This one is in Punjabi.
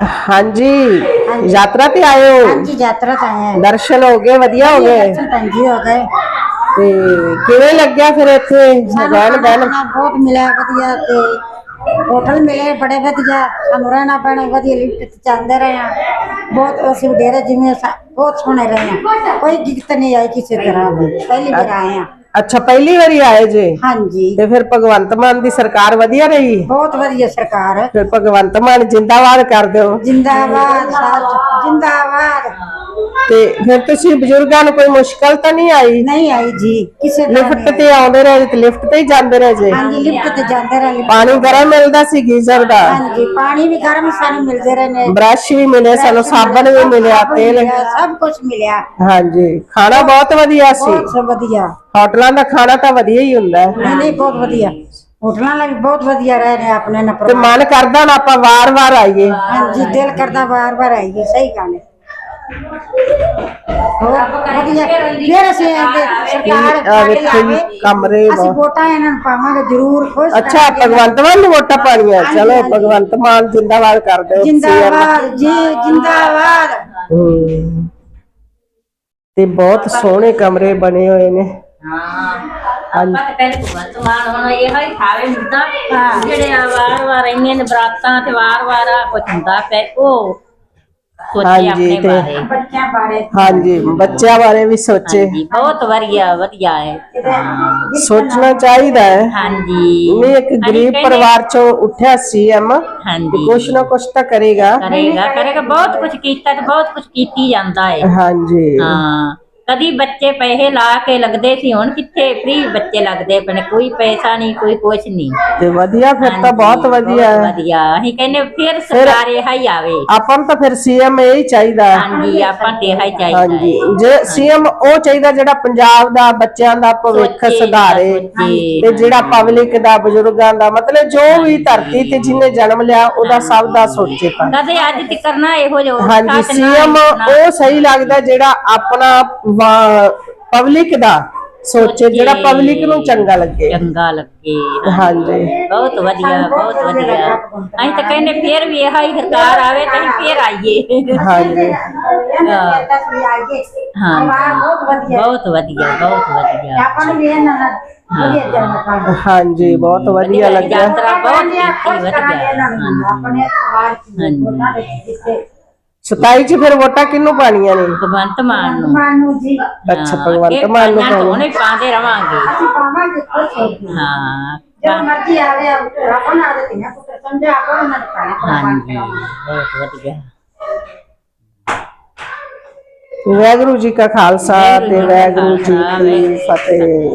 ਹਾਂਜੀ ਯਾਤਰਾ ਤੇ ਆਏ ਹੋ? ਹਾਂਜੀ ਯਾਤਰਾ ਤਾਂ ਆਏ ਦਰਸ਼ਨ ਹੋ ਗਏ ਵਧੀਆ ਹੋ ਗਏ? ਪੰਜੀ ਹੋ ਗਏ। ਤੇ ਕਿਵੇਂ ਲੱਗਿਆ ਫਿਰ ਇੱਥੇ? ਰਹਿਣ ਬਹਿਣ ਖਾਣਾ ਬਹੁਤ ਮਿਲਿਆ ਵਧੀਆ ਤੇ ਹੋਟਲ ਮਿਲੇ ਬੜੇ ਵਧੀਆ। ਸਾਨੂੰ ਰਹਿਣਾ ਪੈਣਾ ਵਧੀਆ ਲਿਫਟ ਤੇ ਜਾਂਦੇ ਰਹੇ ਆ ਬਹੁਤ ਅਸੀਂ ਡੇਰੇ ਜਿਵੇਂ ਸਾ- ਬਹੁਤ ਸੋਹਣੇ ਰਹੇ ਆ ਕੋਈ ਦਿੱਕਤ ਨਹੀਂ ਆਈ ਕਿਸੇ ਤਰ੍ਹਾਂ ਦੀ। ਪਹਿਲੀ ਵਾਰ ਆਏ ਆ ਅੱਛਾ ਪਹਿਲੀ ਵਾਰੀ ਆਏ ਜੇ? ਹਾਂਜੀ। ਤੇ ਫਿਰ ਭਗਵੰਤ ਮਾਨ ਦੀ ਸਰਕਾਰ ਵਧੀਆ ਰਹੀ? ਬਹੁਤ ਵਧੀਆ ਸਰਕਾਰ। ਫਿਰ ਭਗਵੰਤ ਮਾਨ ਜਿੰਦਾਬਾਦ ਕਰ ਦਿਓ। ਜਿੰਦਾਬਾਦ ਸਾਥ ਜਿੰਦਾਬਾਦ। ਤੇ ਫਿਰ ਤੁਸੀਂ ਬਜ਼ੁਰਗਾਂ ਨੂੰ ਕੋਈ ਮੁਸ਼ਕਲ ਤਾਂ ਨਹੀਂ ਆਈ? ਨਹੀਂ ਆਈ ਜੀ ਕਿਸੇ ਤਰ੍ਹਾਂ ਲਿਫਟ ਨਹੀਂ ਤੇ ਆਉਂਦੇ ਰਹੇ ਤੇ ਲਿਫਟ ਤੇ ਹੀ ਜਾਂਦੇ ਰਹੇ ਜੇ? ਹਾਂਜੀ ਲਿਫਟ ਤੇ ਜਾਂਦੇ ਰਹੇ। ਪਾਣੀ ਗਰਮ ਮਿਲਦਾ ਸੀ ਗੀਜ਼ਰ ਦਾ? ਹਾਂਜੀ ਪਾਣੀ ਵੀ ਗਰਮ ਸਾਨੂੰ ਮਿਲਦੇ ਰਹੇ ਨੇ। ਬ੍ਰਸ਼ ਵੀ ਮਿਲੇ ਸਾਨੂੰ ਸਾਬਣ ਵੀ ਮਿਲਿਆ ਤੇਲ। ਮਿਲਿਆ, ਸਭ ਕੁਝ ਮਿਲਿਆ। ਹਾਂਜੀ ਖਾਣਾ ਬਹੁਤ ਵਧੀਆ ਸੀ? ਬਹੁਤ ਵਧੀਆ। ਹੋਟਲਾਂ ਦਾ ਖਾਣਾ ਤਾਂ ਵਧੀਆ ਹੀ ਹੁੰਦਾ ਹੈ। ਨਹੀਂ ਨਹੀਂ ਬਹੁਤ ਵਧੀਆ। ਹੋਟਲਾਂ ਵੀ ਬਹੁਤ ਵਧੀਆ ਰਹੇ ਨੇ ਆਪਣੇ ਨਾਲ ਤੇ ਮਨ ਕਰਦਾ ਨਾ ਆਪਾਂ ਵਾਰ-ਵਾਰ ਆਈਏ। ਹਾਂਜੀ ਦਿਲ ਕਰਦਾ ਵਾਰ ਵਾਰ ਆਈਏ ਸਹੀ ਗੱਲ ਹੈ। ਫਿਰ ਅਸੀਂ ਆਂਦੇ ਸਰਕਾਰ ਆ ਵੇਖੋ ਜੀ, ਆਵੇ ਕਮਰੇ ਅਸੀਂ ਬਹੁਤ- ਵੋਟਾਂ ਇਹਨਾਂ ਨੂੰ ਪਾਵਾਂਗੇ ਜ਼ਰੂਰ ਖੁਸ਼ ਅੱਛਾ ਕਰਾਂਗੇ। ਭਗਵੰਤ ਮਾਨ ਨੂੰ ਵੋਟਾਂ ਪਾਣੀਆਂ ਚਲੋ ਹਾਂਜੀ। ਭਗਵੰਤ ਮਾਨ ਜਿੰਦਾਬਾਦ ਕਰ ਦਿਓ CM ਜਿੰਦਾਬਾਦ ਜੀ ਜਿੰਦਾਬਾਦ। ਹਮ। ਤੇ ਬਹੁਤ ਸੋਹਣੇ ਕਮਰੇ ਬਣੇ ਹੋਏ ਨੇ। ਆਪਾਂ ਤੇ ਪਹਿਲੇ ਭਗਵੰਤ ਮਾਨ ਹੁਣ ਇਹੋ ਹੀ ਖਾਵੇ ਮੁੱਦਾ ਜਿਹੜੇ ਆ ਵਾਰ ਵਾਰ ਇੰਨੇ ਨੇ ਬਰਾਤਾਂ ਤੇ ਵਾਰ ਵਾਰ ਆ ਕੁਝ ਹੁੰਦਾ ਪੈ ਉਹ ਸੋਚੇ ਹਾਂਜੀ, ਆਪਣੇ ਤੇ- ਬਾਰੇ। ਬੱਚਿਆਂ ਬਾਰੇ। ਹਾਂਜੀ ਬੱਚਿਆਂ ਬਾਰੇ ਵੀ ਸੋਚੇ। ਹਾਂਜੀ ਬਹੁਤ ਵਧੀਆ ਵਧੀਆ ਹੈ। ਸੋਚਣਾ ਚਾਹੀਦਾ ਹੈ। ਹਾਂਜੀ। ਨਹੀਂ ਇੱਕ ਗਰੀਬ ਪਰਿਵਾਰ ਚੋਂ ਉੱਠਿਆ ਸੀਐਮ ਹਾਂਜੀ। ਕੁਛ ਨਾ ਕੁਛ ਤਾਂ ਕਰੇਗਾ। ਕਰੇਗਾ ਕਰੇਗਾ। ਬਹੁਤ ਕੁਝ ਕੀਤਾ ਤੇ ਬਹੁਤ ਕੁਝ ਕੀਤੀ ਜਾਂਦਾ ਹੈ। ਹਾਂਜੀ। ਹਾਂ। ਕਦੀ ਬੱਚੇ ਪੈਸੇ ਲਾ ਕੇ ਲੱਗਦੇ ਸੀ ਹੁਣ ਕਿੱਥੇ ਫ੍ਰੀ ਬੱਚੇ ਲੱਗਦੇ ਪਏ ਨੇ ਕੋਈ ਪੈਸਾ ਨਹੀਂ ਕੋਈ ਕੁਛ ਨਹੀਂ। ਤੇ ਵਧੀਆ ਫਿਰ ਤਾਂ ਬਹੁਤ ਵਧੀਆ ਹੈ। ਵਧੀਆ। ਅਸੀਂ ਕਹਿੰਦੇ ਫਿਰ ਸਰਕਾਰ ਇਹ ਹੀ ਆਵੇ। ਆਪਾਂ ਨੂੰ ਤਾਂ ਫਿਰ ਸੀਐਮ ਇਹ ਹੀ ਚਾਹੀਦਾ। ਹੈ। ਹਾਂਜੀ ਆਪਾਂ ਤੇ ਇਹ ਹੀ ਚਾਹੀਦਾ ਹਾਂਜੀ ਜੇ ਸੀਐਮ ਉਹ ਚਾਹੀਦਾ ਜਿਹੜਾ ਪੰਜਾਬ ਦਾ ਬੱਚਿਆਂ ਦਾ ਭਵਿੱਖ ਸੋਚੇ, ਸੁਧਾਰੇ। ਸੋਚੇ। ਤੇ ਜਿਹੜਾ ਪਬਲਿਕ ਦਾ ਬਜ਼ੁਰਗਾਂ ਦਾ ਮਤਲਬ ਜੋ ਵੀ ਧਰਤੀ ਤੇ ਜਿਹਨੇ ਜਨਮ ਲਿਆ ਉਹਦਾ ਸਭ ਦਾ ਸੋਚੇ ਤਾਂ। ਕਦੇ ਅੱਜ ਤੱਕ ਕਰਨਾ ਇਹੋ ਜੋ ਹਾਂਜੀ ਸੀਐਮ ਉਹ ਸਹੀ ਲੱਗਦਾ ਜਿਹੜਾ ਆਪਣਾ ਪਬਲਿਕ ਦਾ ਸੋਚੇ ਜਿਹੜਾ ਪਬਲਿਕ ਨੂੰ ਚੰਗਾ ਲੱਗੇ। ਚੰਗਾ ਲੱਗੇ। ਹਾਂਜੀ। ਬਹੁਤ ਵਧੀਆ ਬਹੁਤ ਵਧੀਆ। ਅਸੀਂ ਤਾਂ ਕਹਿੰਦੇ ਫੇਰ ਵੀ ਇਹ ਹੀ ਸਰਕਾਰ ਆਵੇ ਤਾਂ ਫੇਰ ਆਈਏ। ਹਾਂਜੀ। ਹਾਂ। ਬਹੁਤ ਵਧੀਆ ਬਹੁਤ ਵਧੀਆ। ਬਹੁਤ ਵਧੀਆ ਆਪਾਂ ਨੂੰ ਵਧੀਆ ਜਾਣਾ ਪੈਂਦਾ ਹਾਂਜੀ ਬਹੁਤ ਵਧੀਆ ਲੱਗਿਆ। ਯਾਤਰਾ ਬਹੁਤ ਕੀਤੀ ਵਧੀਆ। ਆਪਣੇ ਪਰਿਵਾਰ ਚ ਹਾਂਜੀ। ਉਹਨਾਂ ਦੇ ਜਿੱਥੇ 27 ਚ ਫਿਰ ਵੋਟਾਂ ਕਿਹਨੂੰ ਪਾਣੀਆਂ ਨੇ? ਭਗਵੰਤ ਮਾਨ ਨੂੰ। ਮਾਨੂੰ ਜੀ। ਅੱਛਾ ਭਗਵੰਤ ਮਾਨ ਨੂੰ ਤਾਂ ਪਾਉਣਾ। ਉਹਨੇ ਪਾਉਂਦੇ ਰਵਾਂਗੇ। ਅਸੀਂ ਪਾਵਾਂਗੇ ਖੁਸ਼ ਹੋ ਕੇ ਹਾਂ ਜਦ ਮਰਜ਼ੀ ਆਵੇ ਆਪਾਂ ਨਾਲ ਦੇ ਧੀਆਂ ਪੁੱਤਰ ਸਮਝਿਆ ਆਪਾਂ ਉਹਨਾਂ ਦੇ ਪਾਣਾ ਹਾਂਜੀ ਬਹੁਤ ਵਧੀਆ। ਵਾਹਿਗੁਰੂ ਜੀ ਕਾ ਖਾਲਸਾ ਤੇ ਵਾਹਿਗੁਰੂ ਜੀ ਕੀ ਫਤਿਹ।